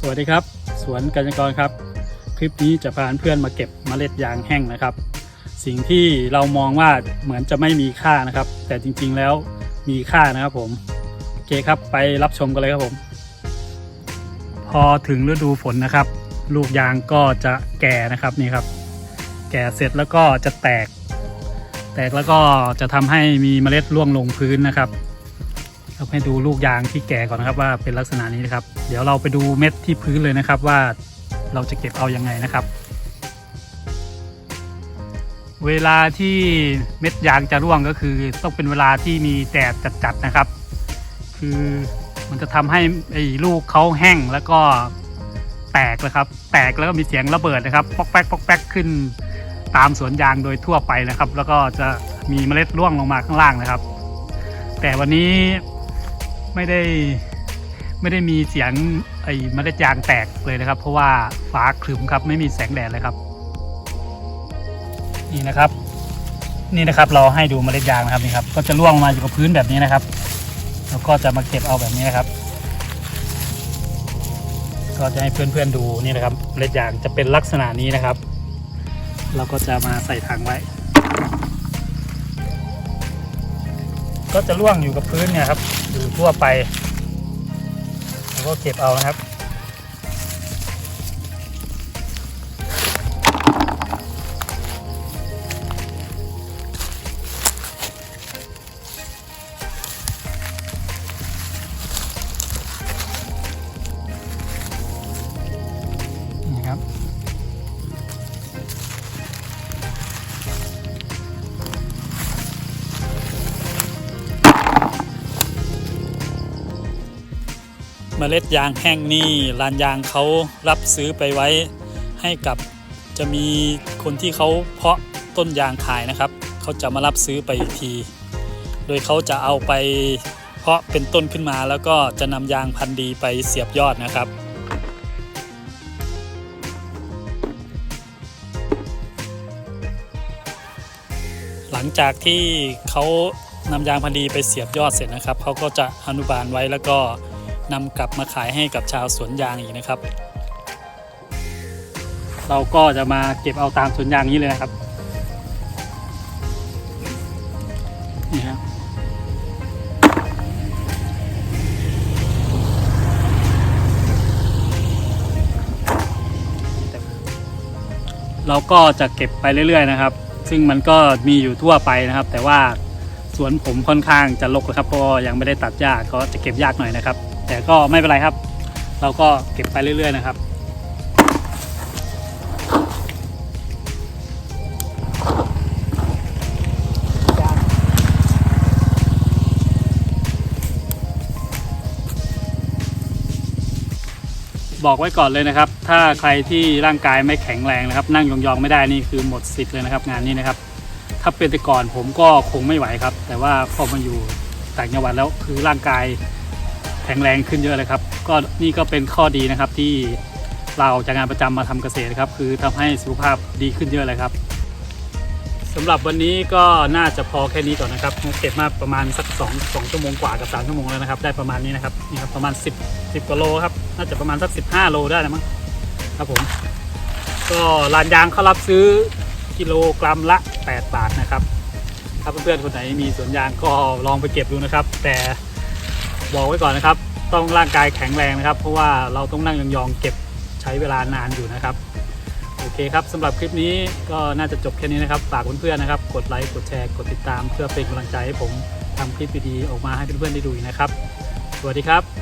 สวัสดีครับ สวนกัญญกรครับ คลิปนี้จะพาเพื่อนมาเก็บเมล็ดยางแห้งนะครับ สิ่งที่เรามองว่าเหมือนจะไม่มีค่านะครับ แต่จริงๆแล้วมีค่านะครับผมโอเคครับไปรับชมกันเลยครับผม พอถึงฤดูฝนนะครับ ลูกยางก็จะแก่นะครับนี่ครับ แก่เสร็จแล้วก็จะแตก แตกแล้วก็จะทำให้มีเมล็ดร่วงลงพื้นนะครับ เราให้ดูลูกยางที่แก่ก่อนนะครับว่าเป็นลักษณะนี้นะครับ เดี๋ยวเราไปดูเม็ดที่พื้นเลยนะครับว่าเราจะเก็บเอายังไงนะครับ เวลาที่เม็ดยางจะร่วงก็คือ ต้องเป็นเวลาที่มีแดดจัดๆนะครับ คือมันจะทำให้ไอ้ลูกเขาแห้งแล้วก็แตกนะครับ แตกแล้วก็มีเสียงระเบิดนะครับปอกแป๊กปอกแป๊กขึ้น ตามสวนยางโดยทั่วไปนะครับ แล้วก็จะมีเมล็ดร่วงลงมาข้างล่างนะครับ แต่วันนี้ ไม่ได้ไม่ได้มีเสียงไอ้เมล็ดยางแตกเลยนะครับ เพราะว่าฟ้าครึ้มครับไม่มีแสงแดดเลยครับ นี่นะครับ นี่นะครับเราให้ดูเมล็ดยางนะครับนี่ครับ ก็จะร่วงลงมาอยู่กับพื้นแบบนี้นะครับแล้วก็จะมาเก็บเอาแบบนี้นะครับ ก็จะให้เพื่อนๆดูนี่นะครับเมล็ดยางจะเป็นลักษณะนี้นะครับ เราก็จะมาใส่ถังไว้ ก็จะร่วงอยู่กับพื้นเนี่ยครับอยู่ทั่วไปแล้วก็เก็บเอานะครับ เมล็ดยางแห้งนี่ลานยางเขารับซื้อไปไว้ให้กับจะมีคนที่เขาเพาะต้นยางขายนะครับ เขาจะมารับซื้อไปอีกที โดยเขาจะเอาไปเพาะเป็นต้นขึ้นมาแล้วก็จะนำยางพันธุ์ดีไปเสียบยอดนะครับหลังจากที่เขานำยางพันธุ์ดีไปเสียบยอดเสร็จนะครับเขาก็จะอนุบาลไว้แล้วก็ นำกลับมาขายให้กับชาวสวนยางอีกนะครับ เราก็จะมาเก็บเอาตามสวนยางนี้เลยนะครับนี่ครับเราก็จะเก็บไปเรื่อย ๆ นะครับ ซึ่งมันก็มีอยู่ทั่วไปนะครับ แต่ว่าสวนผมค่อนข้างจะรกนะครับเพราะยังไม่ได้ตัดหญ้าก็จะเก็บยากหน่อยนะครับ แต่ก็ไม่เป็นไรครับ เราก็เก็บไปเรื่อย ๆ นะครับบอกไว้ก่อนเลยนะครับ ถ้าใครที่ร่างกายไม่แข็งแรงนะครับ นั่งยองๆไม่ได้นี่คือหมดสิทธิ์เลยนะครับ งานนี้นะครับ ถ้าเป็นแต่ก่อนผมก็คงไม่ไหวครับ แต่ว่าพอมาอยู่ต่างจังหวัดแล้วคือร่างกาย ข็งแรงขึ้นเยอะเลยครับ ก็นี่ก็เป็นข้อดีนะครับที่เราจากงานประจำมาทำเกษตรครับ คือทำให้สุขภาพดีขึ้นเยอะเลยครับสำหรับวันนี้ก็น่าจะพอแค่นี้ก่อนนะครับเก็บมาประมาณสัก2 2ชั่วโมงกว่ากับ3ชั่วโมงแล้วนะครับได้ประมาณนี้นะครับนี่ครับประมาณ 10 10กว่าโลครับน่าจะประมาณสัก 15 โลได้นะมั้งครับผม ก็ลานยางเขารับซื้อกิโลกรัมละ 8 บาทนะครับถ้าเพื่อนๆคนไหนมีสวนยางก็ลองไปเก็บดูนะครับ แต่ บอกไว้ก่อนนะครับ ต้องร่างกายแข็งแรงนะครับ เพราะว่าเราต้องนั่งยองๆเก็บใช้เวลานานอยู่นะครับ โอเคครับสำหรับคลิปนี้ก็น่าจะจบแค่นี้นะครับ ฝากเพื่อนๆนะครับ กดไลค์กดแชร์กดติดตามเพื่อเป็นกำลังใจให้ผมทำคลิปดีๆออกมาให้เพื่อนๆได้ดูนะครับ สวัสดีครับ